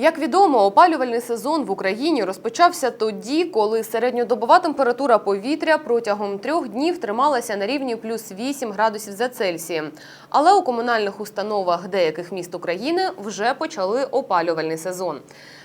Як відомо, опалювальний сезон в Україні розпочався тоді, коли середньодобова температура повітря протягом трьох днів трималася на рівні плюс 8 градусів за Цельсієм. Але у комунальних установах деяких міст України вже почали опалювальний сезон.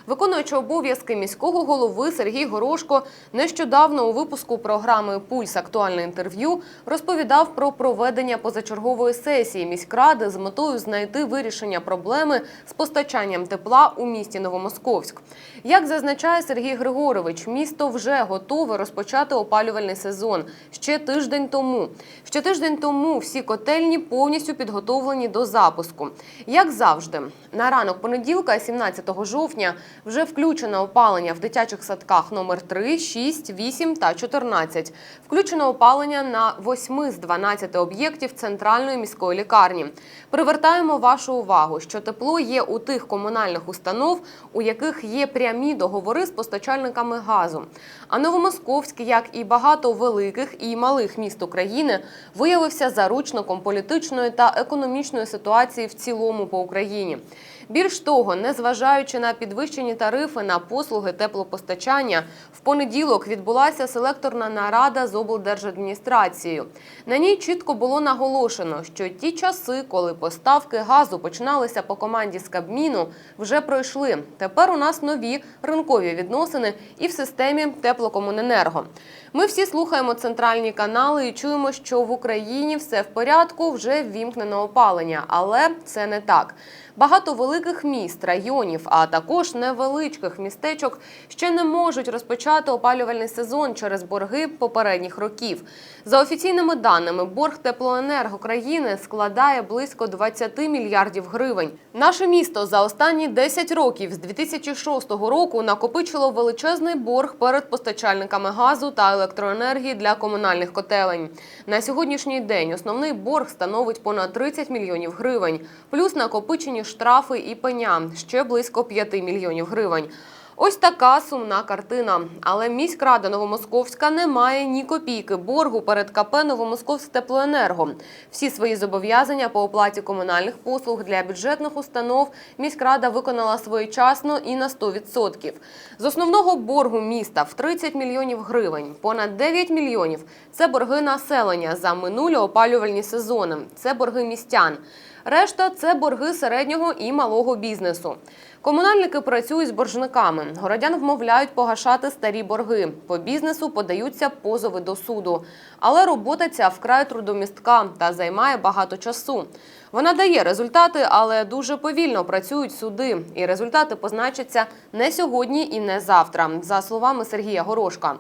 Виконуючи обов'язки міського голови Сергій Горошко нещодавно у випуску програми Пульс актуальне інтерв'ю розповідав про проведення позачергової сесії міськради з метою знайти вирішення проблеми з постачанням тепла у місті Новомосковськ. Як зазначає Сергій Григорович, місто вже готове розпочати опалювальний сезон ще тиждень тому. Ще тиждень тому всі котельні повністю підготовлені до запуску. Як завжди, на ранок понеділка, 17 жовтня, вже включено опалення в дитячих садках номер 3, 6, 8 та 14. Включено опалення на 8 з 12 об'єктів центральної міської лікарні. Привертаємо вашу увагу, що тепло є у тих комунальних установ, у яких є прямі договори з постачальниками газу. А Новомосковськ, як і багато великих і малих міст України, виявився заручником політичної та економічної ситуації в цілому по Україні. Більш того, незважаючи на підвищені тарифи на послуги теплопостачання, в понеділок відбулася селекторна нарада з облдержадміністрацією. На ній чітко було наголошено, що ті часи, коли поставки газу починалися по команді з Кабміну, вже пройшли. Тепер у нас нові ринкові відносини і в системі теплокомуненерго. Ми всі слухаємо центральні канали і чуємо, що в Україні все в порядку, вже ввімкнено опалення, але це не так. Багато великих міст, районів, а також невеличких містечок ще не можуть розпочати опалювальний сезон через борги попередніх років. За офіційними даними, борг теплоенерго країни складає близько 20 мільярдів гривень. Наше місто за останні 10 років з 2006 року накопичило величезний борг перед постачальниками газу та електроенергії для комунальних котелень. На сьогоднішній день основний борг становить понад 30 мільйонів гривень, плюс накопичені штрафи і пеня ще близько 5 мільйонів гривень. Ось така сумна картина. Але міськрада Новомосковська не має ні копійки боргу перед КП Новомосковськ теплоенерго. Всі свої зобов'язання по оплаті комунальних послуг для бюджетних установ міськрада виконала своєчасно і на 100%. З основного боргу міста в 30 мільйонів гривень, понад 9 мільйонів це борги населення за минулі опалювальні сезони. Це борги містян. Решта це борги середнього і малого бізнесу. Комунальники працюють з боржниками. Городян вмовляють погашати старі борги. По бізнесу подаються позови до суду. Але робота ця вкрай трудомістка та займає багато часу. Вона дає результати, але дуже повільно працюють суди. І результати позначаться не сьогодні і не завтра, за словами Сергія Горошка.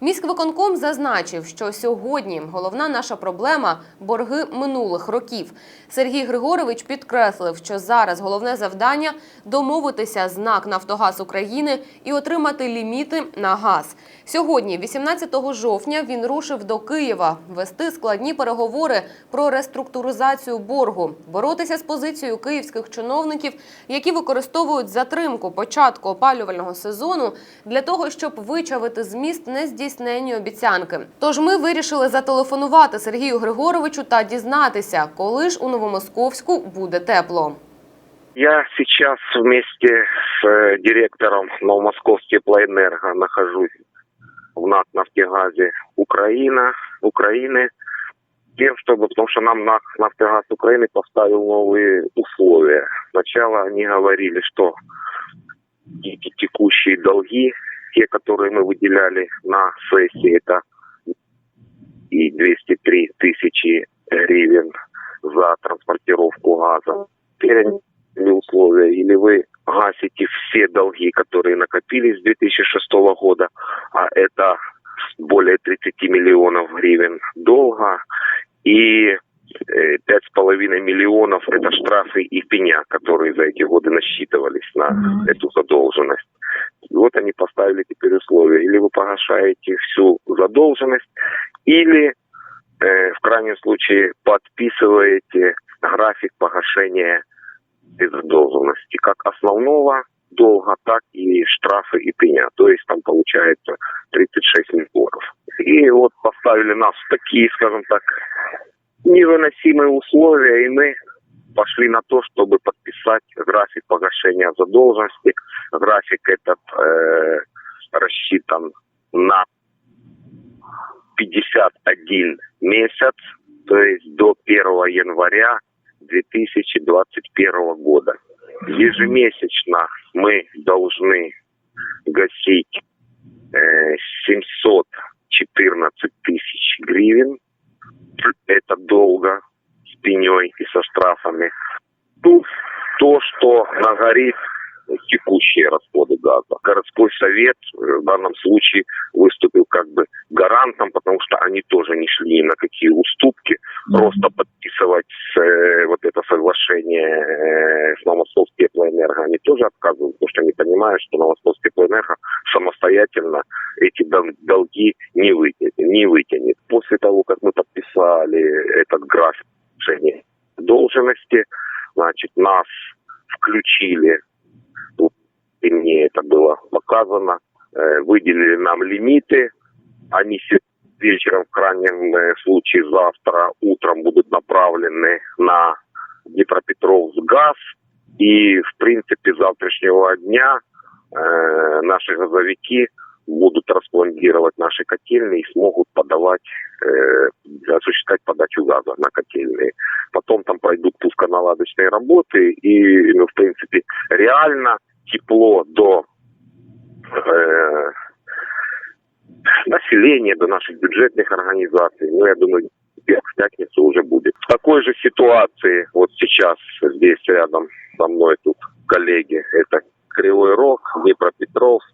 Міськвиконком зазначив, що сьогодні головна наша проблема борги минулих років. Сергій Григорович підкреслив, що зараз головне завдання домовитися з НАК Нафтогаз України і отримати ліміти на газ. Сьогодні, 18 жовтня, він рушив до Києва вести складні переговори про реструктуризацію боргу, боротися з позицією київських чиновників, які використовують затримку початку опалювального сезону для того, щоб вичавити з міст нездійсненні обіцянки. Тож ми вирішили зателефонувати Сергію Григоровичу та дізнатися, коли ж у Новомосковську буде тепло. Я сейчас вместе с э, директором Новомосковской теплоэнерго нахожусь в НАК «Нафтегазе Украина, Украины, Тем, чтобы, потому что нам НАК «Нафтогаз Украины» поставил новые условия. Сначала они говорили, что эти текущие долги, те, которые мы выделяли на сессии, это и 203 тысячи гривен за транспортировку газа. Теперь или условия, или вы гасите все долги, которые накопились с 2006 года, а это более 30 миллионов гривен долга, и э, пять с половиной миллионов это штрафы и пеня, которые за эти годы насчитывались на эту задолженность. И вот они поставили теперь условия. Или вы погашаете всю задолженность, или э, в крайнем случае подписываете график погашения этой задолженности, как основного долга, так и штрафы и пеня. То есть там получается 36 миллионов. И вот поставили нас в такие, скажем так, невыносимые условия, и мы пошли на то, чтобы подписать график погашения задолженности График этот э, рассчитан на 51 месяц, то есть до 1 января 2021 года. Ежемесячно мы должны гасить э, 714 тысяч гривен. Это долго с пеней и со штрафами. Тут то, что нагорит текущие расходы газа. Городской совет э, в данном случае выступил как бы гарантом, потому что они тоже не шли ни на какие уступки. Просто подписывать э, вот это соглашение э, с Новомосковской теплоэнерго они тоже отказывают, потому что они понимают, что Новомосковский теплоэнерго самостоятельно эти дол- долги не вытянет, не вытянет. После того, как мы подписали этот график должности, значит, нас включили и мне это было показано, э, выделили нам лимиты, они вечером, в крайнем э, случае завтра утром будут направлены на Днепропетровск газ, и в принципе с завтрашнего дня э, наши газовики будут распломбировать наши котельные и смогут подавать, э, осуществлять подачу газа на котельные. Потом там пройдут пусконаладочные работы, и, ну, в принципе, реально тепло до э, населения, до наших бюджетных организаций. Ну, я думаю, в пятницу уже будет. В такой же ситуации, вот сейчас здесь рядом со мной тут коллеги, это Кривой Рог, Днепропетровск,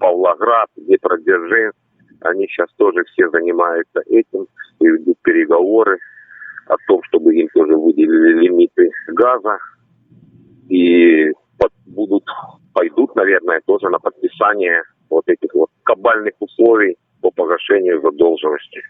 Павлоград, Днепродзержинск. Они сейчас тоже все занимаются этим и ведут переговоры о том, чтобы им тоже выделили лимиты газа. И под- будут, пойдут, наверное, тоже на подписание вот этих вот кабальных условий по погашению задолженности.